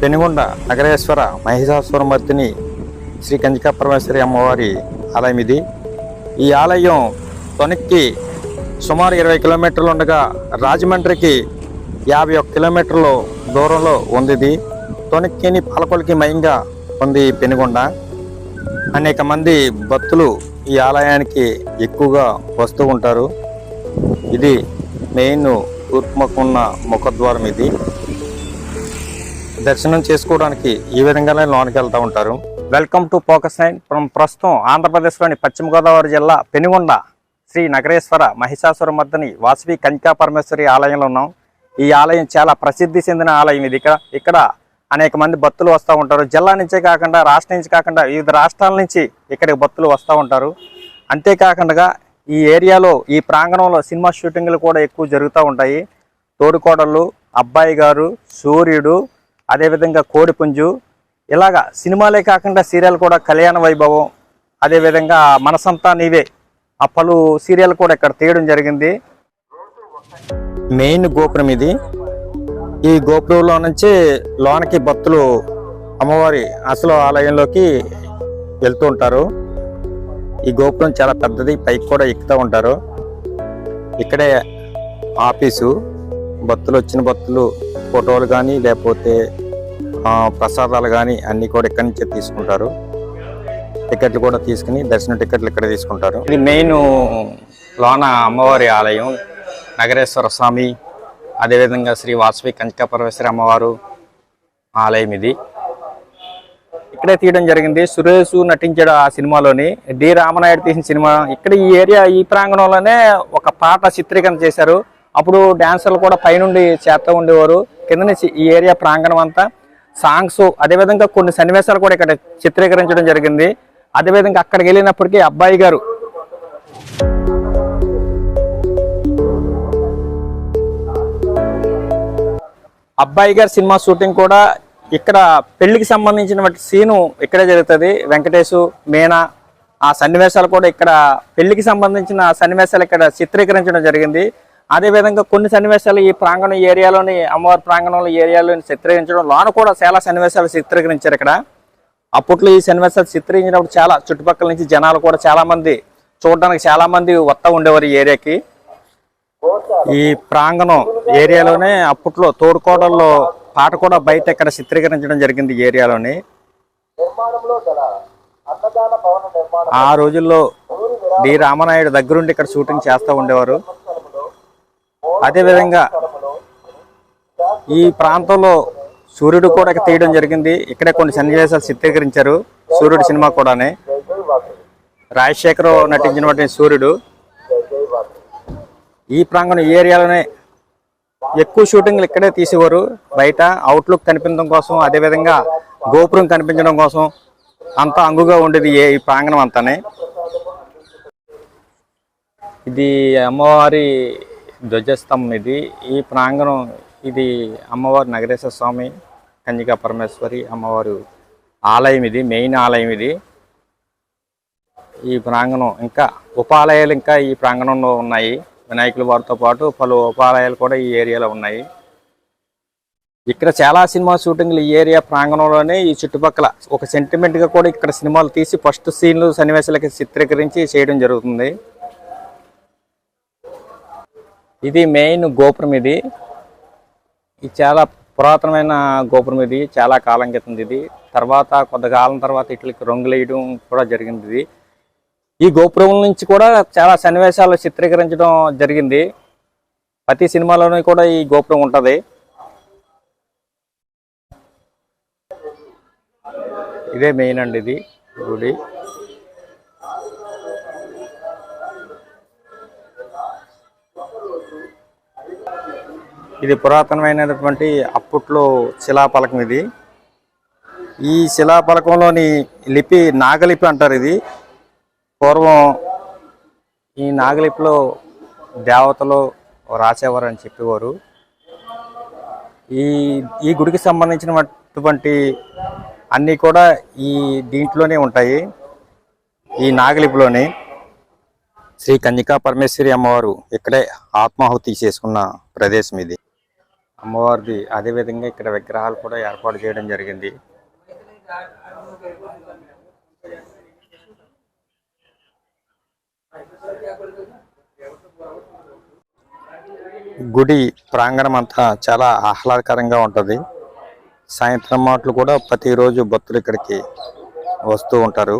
పెనుగొండ నగరేశ్వర మహిషాసురమర్దిని శ్రీ కంజికా పరమేశ్వరి అమ్మవారి ఆలయం ఇది. ఈ ఆలయం తొనక్కి సుమారు ఇరవై కిలోమీటర్లు ఉండగా రాజమండ్రికి యాభై ఒక్క కిలోమీటర్లు దూరంలో ఉంది ఇది. తొనక్కిని పాలకొలకి మయంగా ఉంది పెనుగొండ. అనేక మంది భక్తులు ఈ ఆలయానికి ఎక్కువగా వస్తూ ఉంటారు. ఇది మెయిన్ తూర్పుముఖం ముఖద్వారం ఇది. దర్శనం చేసుకోవడానికి ఈ విధంగానే లోనికి వెళ్తూ ఉంటారు. వెల్కమ్ టు ఫోకస్ నైన్ మనం ప్రస్తుతం ఆంధ్రప్రదేశ్లోని పశ్చిమ గోదావరి జిల్లా పెనుగొండ శ్రీ నగరేశ్వర మహిషాసుర మర్దని వాసవి కనికా పరమేశ్వరి ఆలయంలో ఉన్నాం. ఈ ఆలయం చాలా ప్రసిద్ధి చెందిన ఆలయం ఇది. ఇక్కడ ఇక్కడ అనేక మంది భక్తులు వస్తూ ఉంటారు. జిల్లా నుంచే కాకుండా రాష్ట్రం నుంచి కాకుండా వివిధ రాష్ట్రాల నుంచి ఇక్కడికి భక్తులు వస్తూ ఉంటారు. అంతేకాకుండా ఈ ఏరియాలో ఈ ప్రాంగణంలో సినిమా షూటింగ్లు కూడా ఎక్కువ జరుగుతూ ఉంటాయి. తోడుకోడళ్ళు అబ్బాయి గారు సూర్యుడు అదేవిధంగా కోడిపుంజు ఇలాగా సినిమాలే కాకుండా సీరియల్ కూడా కళ్యాణ వైభవం అదేవిధంగా మనసంతా నీవే ఆ పలు సీరియల్ కూడా ఇక్కడ తీయడం జరిగింది. మెయిన్ గోపురం ఇది. ఈ గోపురంలో నుంచి లోనకి భక్తులు అమ్మవారి అసలు ఆలయంలోకి వెళ్తూ ఉంటారు. ఈ గోపురం చాలా పెద్దది పైకి కూడా ఎక్కుతూ ఉంటారు. ఇక్కడే ఆఫీసు భక్తులు వచ్చిన భక్తులు ఫోటోలు కానీ లేకపోతే ప్రసాదాలు కానీ అన్ని కూడా ఇక్కడి నుంచే తీసుకుంటారు. టికెట్లు కూడా తీసుకుని దర్శన టికెట్లు ఇక్కడ తీసుకుంటారు. ఇది మెయిన్ లోన అమ్మవారి ఆలయం. నగరేశ్వర స్వామి అదేవిధంగా శ్రీ వాసవి కంచికా పరమేశ్వరి అమ్మవారు ఆలయం ఇది. ఇక్కడే తీయడం జరిగింది. సురేష్ నటించాడు ఆ సినిమాలోని. డి. రామనాయుడు తీసిన సినిమా. ఇక్కడ ఈ ఏరియా ఈ ప్రాంగణంలోనే ఒక పాట చిత్రీకరణ చేశారు. అప్పుడు డాన్సర్లు కూడా పైనుండి చేస్తూ ఉండేవారు. కింద ఈ ఏరియా ప్రాంగణం అంతా సాంగ్స్ అదేవిధంగా కొన్ని సన్నివేశాలు కూడా ఇక్కడ చిత్రీకరించడం జరిగింది. అదేవిధంగా అక్కడికి వెళ్ళినప్పటికీ అబ్బాయి గారు అబ్బాయి గారి సినిమా షూటింగ్ కూడా ఇక్కడ పెళ్ళికి సంబంధించిన సీను ఇక్కడే జరుగుతుంది. వెంకటేష్ మీనా ఆ సన్నివేశాలు కూడా ఇక్కడ పెళ్ళికి సంబంధించిన సన్నివేశాలు ఇక్కడ చిత్రీకరించడం జరిగింది. అదేవిధంగా కొన్ని సన్నివేశాలు ఈ ప్రాంగణం ఏరియాలోని అమ్మవారి ప్రాంగణంలో ఏరియాలోని చిత్రీకరించడం లోన కూడా చాలా సన్నివేశాలు చిత్రీకరించారు ఇక్కడ. అప్పట్లో ఈ సన్నివేశాలు చిత్రీకరించినప్పుడు చాలా చుట్టుపక్కల నుంచి జనాలు కూడా చాలామంది చూడడానికి చాలామంది వస్తూ ఉండేవారు ఈ ఏరియాకి. ఈ ప్రాంగణం ఏరియాలోనే అప్పట్లో తోడుకోడల్లో పాట కూడా బయట ఇక్కడ చిత్రీకరించడం జరిగింది ఈ ఏరియాలోని. ఆ రోజుల్లో డి. రామనాయుడు దగ్గరుండి ఇక్కడ షూటింగ్ చేస్తూ ఉండేవారు. అదేవిధంగా ఈ ప్రాంతంలో సూర్యుడు కూడా తీయడం జరిగింది. ఇక్కడే కొన్ని సన్నివేశాలు చిత్రీకరించారు సూర్యుడు సినిమా కూడానే. రాజశేఖర్ నటించినటువంటి సూర్యుడు ఈ ప్రాంగణం ఈ ఏరియాలోనే ఎక్కువ షూటింగ్లు ఇక్కడే తీసేవారు. బయట అవుట్లుక్ కనిపించడం కోసం అదేవిధంగా గోపురం కనిపించడం కోసం అంతా అంగుగా ఉండేది ఈ ప్రాంగణం అంతానే. ఇది అమ్మవారి ధ్వజస్తంభం ఇది. ఈ ప్రాంగణం ఇది అమ్మవారి నగరేశ్వర స్వామి కన్యకా పరమేశ్వరి అమ్మవారు ఆలయం ఇది మెయిన్ ఆలయం ఇది. ఈ ప్రాంగణం ఇంకా ఉపాలయాలు ఇంకా ఈ ప్రాంగణంలో ఉన్నాయి. వినాయకుల వారితో పాటు పలు ఉపాలయాలు కూడా ఈ ఏరియాలో ఉన్నాయి. ఇక్కడ చాలా సినిమా షూటింగ్లు ఈ ఏరియా ప్రాంగణంలోనే. ఈ చుట్టుపక్కల ఒక సెంటిమెంట్గా కూడా ఇక్కడ సినిమాలు తీసి ఫస్ట్ సీన్లు సన్నివేశాలకి చిత్రీకరించి చేయడం జరుగుతుంది. ఇది మెయిన్ గోపురం ఇది. ఇది చాలా పురాతనమైన గోపురం ఇది. చాలా కాలం క్రితం ఇది. తర్వాత కొంతకాలం తర్వాత ఇట్లకి రంగులు వేయడం కూడా జరిగింది ఇది. ఈ గోపురం నుంచి కూడా చాలా సన్నివేశాలు చిత్రీకరించడం జరిగింది. ప్రతి సినిమాలోనూ కూడా ఈ గోపురం ఉంటుంది. ఇదే మెయిన్ అండి ఇది గుడి. ఇది పురాతనమైనటువంటి అప్పట్లో శిలాపలకం ఇది. ఈ శిలాపలకంలోని లిపి నాగలిపి అంటారు ఇది. పూర్వం ఈ నాగలిపిలో దేవతలు రాసేవారు అని చెప్పేవారు. ఈ ఈ గుడికి సంబంధించినటువంటి అన్నీ కూడా ఈ దీంట్లోనే ఉంటాయి. ఈ నాగలిపిలోని శ్రీ కన్యకా పరమేశ్వరి అమ్మవారు ఇక్కడే ఆత్మాహుతి చేసుకున్న ప్రదేశం ఇది. అమ్మవారిది అదే విధంగా ఇక్కడ విగ్రహాలు కూడా ఏర్పాటు చేయడం జరిగింది. గుడి ప్రాంగణం అంతా చాలా ఆహ్లాదకరంగా ఉంటుంది. సాయంత్రం మాటలు కూడా ప్రతిరోజు భక్తులు ఇక్కడికి వస్తూ ఉంటారు.